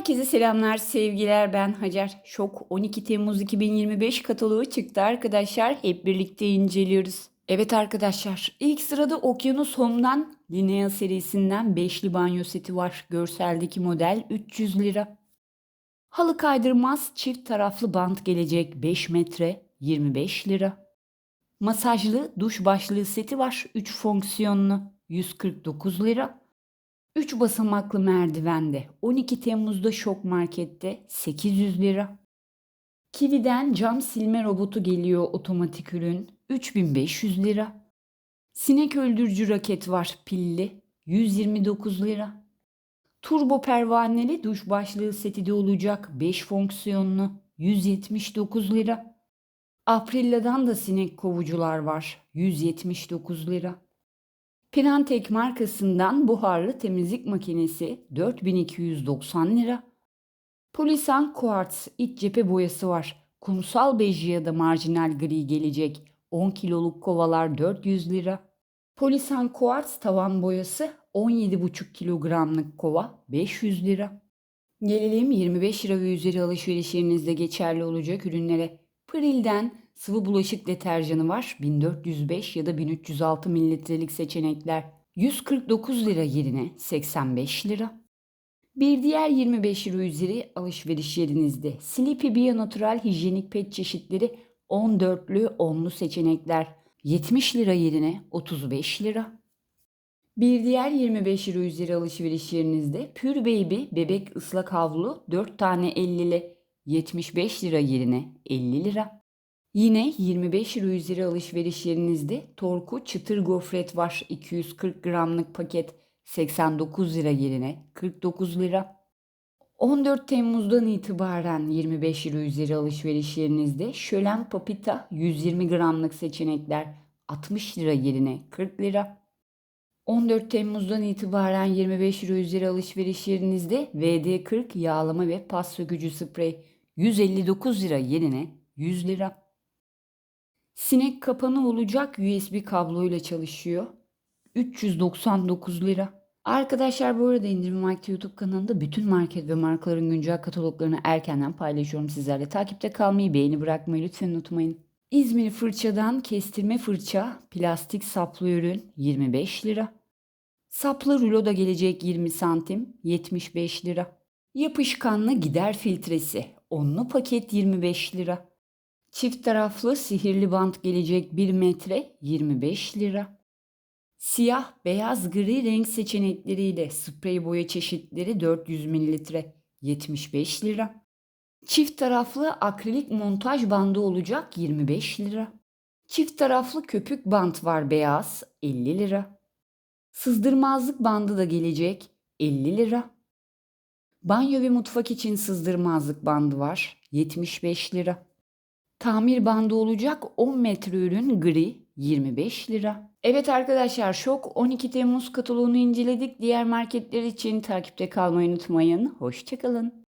Herkese selamlar, sevgiler. Ben Hacer. Şok 12 Temmuz 2025 kataloğu çıktı arkadaşlar. Hep birlikte inceliyoruz. Evet arkadaşlar, ilk sırada Okyanus Home'dan Linea serisinden beşli banyo seti var. Görseldeki model 300 lira. Halı kaydırmaz çift taraflı bant gelecek 5 metre 25 lira. Masajlı duş başlığı seti var 3 fonksiyonlu 149 lira. 3 basamaklı merdivende 12 Temmuz'da Şok Market'te 800 lira. Kivi'den cam silme robotu geliyor otomatik ürün 3500 lira. Sinek öldürücü raket var pilli 129 lira. Turbo pervaneli duş başlığı seti de olacak 5 fonksiyonlu 179 lira. Aprilla'dan da sinek kovucular var 179 lira. Penantek markasından buharlı temizlik makinesi 4290 lira. Polisan Quartz iç cephe boyası var. Kumsal bej ya da marjinal gri gelecek. 10 kiloluk kovalar 400 lira. Polisan Quartz tavan boyası 17,5 kilogramlık kova 500 lira. Gelelim 25 lira ve üzeri alışverişlerinizde geçerli olacak ürünlere. Pril'den sıvı bulaşık deterjanı var. 1405 ya da 1306 mililitrelik seçenekler. 149 lira yerine 85 lira. Bir diğer 25 lira üzeri alışveriş yerinizde Sleepy Bio Natural hijyenik pet çeşitleri 14'lü 10'lu seçenekler 70 lira yerine 35 lira. Bir diğer 25 lira üzeri alışveriş yerinizde Pure Baby bebek ıslak havlu 4 tane 50'li 75 lira yerine 50 lira. Yine 25 lira üzeri alışveriş yerinizde Torku çıtır gofret var 240 gramlık paket 89 lira yerine 49 lira. 14 Temmuz'dan itibaren 25 lira üzeri alışveriş yerinizde Şölen Papita 120 gramlık seçenekler 60 lira yerine 40 lira. 14 Temmuz'dan itibaren 25 lira üzeri alışveriş yerinizde VD40 yağlama ve pas sökücü sprey 159 lira yerine 100 lira. Sinek kapanı olacak USB kabloyla çalışıyor. 399 lira. Arkadaşlar bu arada indirim vakti YouTube kanalında bütün market ve markaların güncel kataloglarını erkenden paylaşıyorum sizlerle. Takipte kalmayı, beğeni bırakmayı lütfen unutmayın. İzmir fırçadan kestirme fırça, plastik saplı ürün 25 lira. Saplı rulo da gelecek 20 santim 75 lira. Yapışkanlı gider filtresi onlu paket 25 lira. Çift taraflı sihirli bant gelecek 1 metre 25 lira. Siyah, beyaz, gri renk seçenekleriyle sprey boya çeşitleri 400 mililitre 75 lira. Çift taraflı akrilik montaj bandı olacak 25 lira. Çift taraflı köpük bant var beyaz 50 lira. Sızdırmazlık bandı da gelecek 50 lira. Banyo ve mutfak için sızdırmazlık bandı var 75 lira. Tamir bandı olacak 10 metre ürün gri 25 lira. Evet arkadaşlar Şok 12 Temmuz kataloğunu inceledik. Diğer marketler için takipte kalmayı unutmayın. Hoşçakalın.